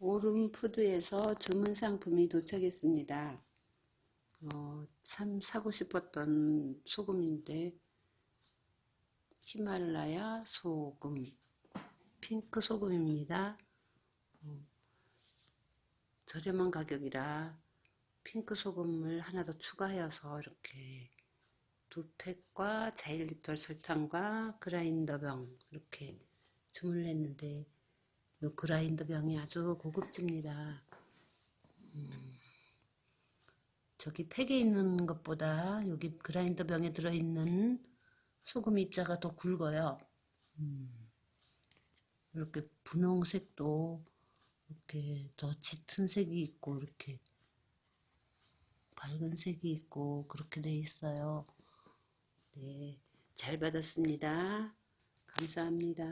오름푸드에서 주문 상품이 도착했습니다. 어, 참 사고 싶었던 소금인데 히말라야 소금 핑크 소금입니다. 어, 저렴한 가격이라 핑크 소금을 하나 더 추가하여서 이렇게 두 팩과 자일리톨 설탕과 그라인더 병 이렇게 주문을 했는데 이 그라인더 병이 아주 고급집니다. 음, 저기 팩에 있는 것보다 여기 그라인더 병에 들어있는 소금 입자가 더 굵어요. 음, 이렇게 분홍색도 이렇게 더 짙은 색이 있고 이렇게 밝은 색이 있고 그렇게 돼 있어요. 네, 잘 받았습니다. 감사합니다.